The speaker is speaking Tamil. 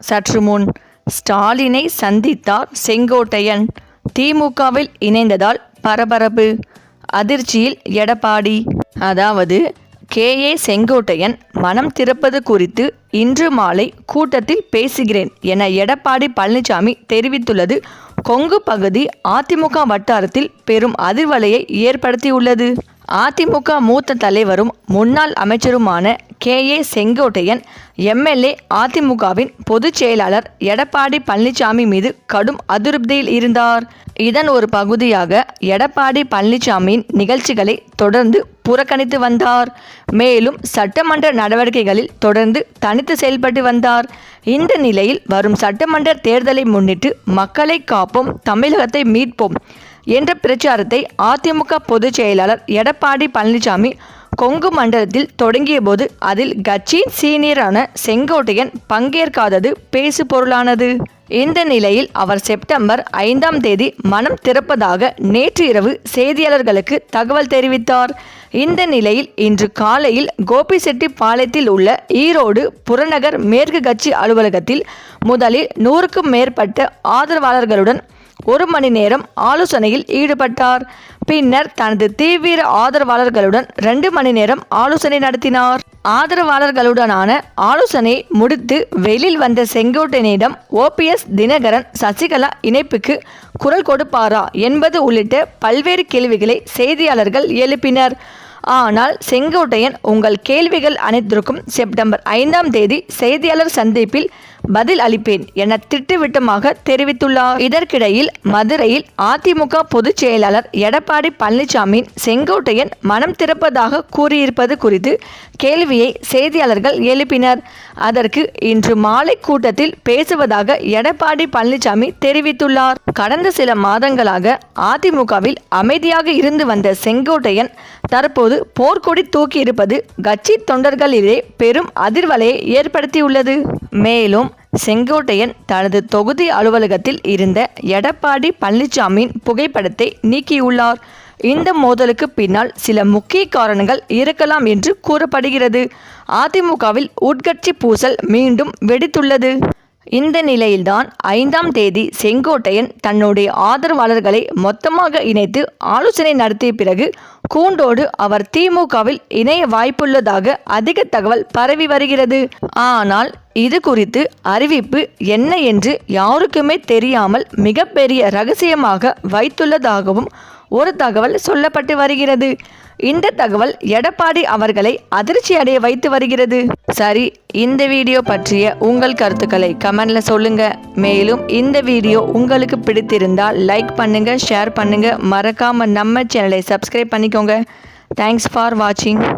சற்று முன் ஸ்டாலினை சந்தித்தார் செங்கோட்டையன். திமுகவில் இணைந்ததால் பரபரப்பு. அதிர்ச்சியில் எடப்பாடி. அதாவது கே. ஏ. செங்கோட்டையன் மனம் திறப்பது குறித்து இன்று மாலை கூட்டத்தில் பேசுகிறேன் என எடப்பாடி பழனிசாமி தெரிவித்துள்ளது. கொங்கு பகுதி அதிமுக வட்டாரத்தில் பெரும் அதிர்வலையை ஏற்படுத்தியுள்ளது. அதிமுக மூத்த தலைவரும் முன்னாள் அமைச்சருமான கே. ஏ. செங்கோட்டையன் எம்எல்ஏ அதிமுகவின் பொதுச் செயலாளர் எடப்பாடி பழனிசாமி மீது கடும் அதிருப்தியில் இருந்தார். இதன் ஒரு பகுதியாக எடப்பாடி பழனிசாமியின் நிகழ்ச்சிகளை தொடர்ந்து புறக்கணித்து வந்தார். மேலும் சட்டமன்ற நடவடிக்கைகளில் தொடர்ந்து தனித்து செயல்பட்டு வந்தார். இந்த நிலையில் வரும் சட்டமன்ற தேர்தலை முன்னிட்டு மக்களை காப்போம் தமிழகத்தை மீட்போம் என்ற பிரச்சாரத்தை அதிமுக பொதுச் செயலாளர் எடப்பாடி பழனிசாமி கொங்கு மண்டலத்தில் தொடங்கியபோது அதில் கட்சியின் சீனியரான செங்கோட்டையன் பங்கேற்காதது பேசு பொருளானது இந்த நிலையில் அவர் செப்டம்பர் ஐந்தாம் தேதி மனம் திறப்பதாக நேற்று இரவு செய்தியாளர்களுக்கு தகவல் தெரிவித்தார். இந்த நிலையில் இன்று காலையில் கோபிசெட்டிப்பாளையத்தில் உள்ள ஈரோடு புறநகர் மேற்கு கட்சி அலுவலகத்தில் முதலில் நூறுக்கும் மேற்பட்ட ஆதரவாளர்களுடன் ஒரு மணி நேரம் ஆலோசனையில் ஈடுபட்டார். பின்னர் தனது தீவிர ஆதரவாளர்களுடன் ரெண்டு மணி நேரம் ஆலோசனை நடத்தினார். ஆதரவாளர்களுடனான ஆலோசனை முடித்து வெளியில் வந்த செங்கோட்டையனிடம் ஓபிஎஸ் தினகரன் சசிகலா இணைப்புக்கு குரல் கொடுப்பாரா என்பது உள்ளிட்ட பல்வேறு கேள்விகளை செய்தியாளர்கள் எழுப்பினர். ஆனால் செங்கோட்டையன் உங்கள் கேள்விகள் அனைத்திற்கும் செப்டம்பர் ஐந்தாம் தேதி செய்தியாளர் சந்திப்பில் பதில் அளிப்பேன் என திட்டுவிட்டமாக தெரிவித்துள்ளார் இதற்கிடையில் மதுரையில் அதிமுக பொதுச் செயலாளர் எடப்பாடி பழனிசாமி செங்கோட்டையன் மனம் திறப்பதாக கூறியிருப்பது குறித்து கேள்வியை செய்தியாளர்கள் எழுப்பினர். அதற்கு இன்று மாலை கூட்டத்தில் பேசுவதாக எடப்பாடி பழனிசாமி தெரிவித்துள்ளார். கடந்த சில மாதங்களாக அதிமுகவில் அமைதியாக இருந்து வந்த செங்கோட்டையன் தற்போது போர்க்கொடி தூக்கி இருப்பது கட்சி தொண்டர்களிலே பெரும் அதிர்வலையை ஏற்படுத்தியுள்ளது. மேலும் செங்கோட்டையன் தனது தொகுதி அலுவலகத்தில் இருந்த எடப்பாடி பழனிசாமியின் புகைப்படத்தை நீக்கியுள்ளார். இந்த மோதலுக்கு பின்னால் சில முக்கிய காரணங்கள் இருக்கலாம் என்று கூறப்படுகிறது. அதிமுகவில் உட்கட்சி பூசல் மீண்டும் வெடித்துள்ளது. இந்த நிலையில்தான் ஐந்தாம் தேதி செங்கோட்டையன் தன்னுடைய ஆதரவாளர்களை மொத்தமாக இணைத்து ஆலோசனை நடத்திய பிறகு கூண்டோடு அவர் திமுகவில் இணைய வாய்ப்புள்ளதாக அதிக தகவல் பரவி வருகிறது. ஆனால் இது குறித்து அறிவிப்பு என்ன என்று யாருக்குமே தெரியாமல் மிகப்பெரிய ரகசியமாக வைத்துள்ளதாகவும் ஒரு தகவல் சொல்லப்பட்டு வருகிறது. இந்த தகவல் எடப்பாடி அவர்களை அதிர்ச்சி அடைய வைத்து வருகிறது. சரி இந்த வீடியோ பற்றிய உங்கள் கருத்துக்களை கமெண்ட்ல சொல்லுங்க. மேலும் இந்த வீடியோ உங்களுக்கு பிடித்திருந்தால் லைக் பண்ணுங்க ஷேர் பண்ணுங்க. மறக்காம நம்ம சேனலை சப்ஸ்கிரைப் பண்ணிக்கோங்க. தேங்க்ஸ் ஃபார் வாட்சிங்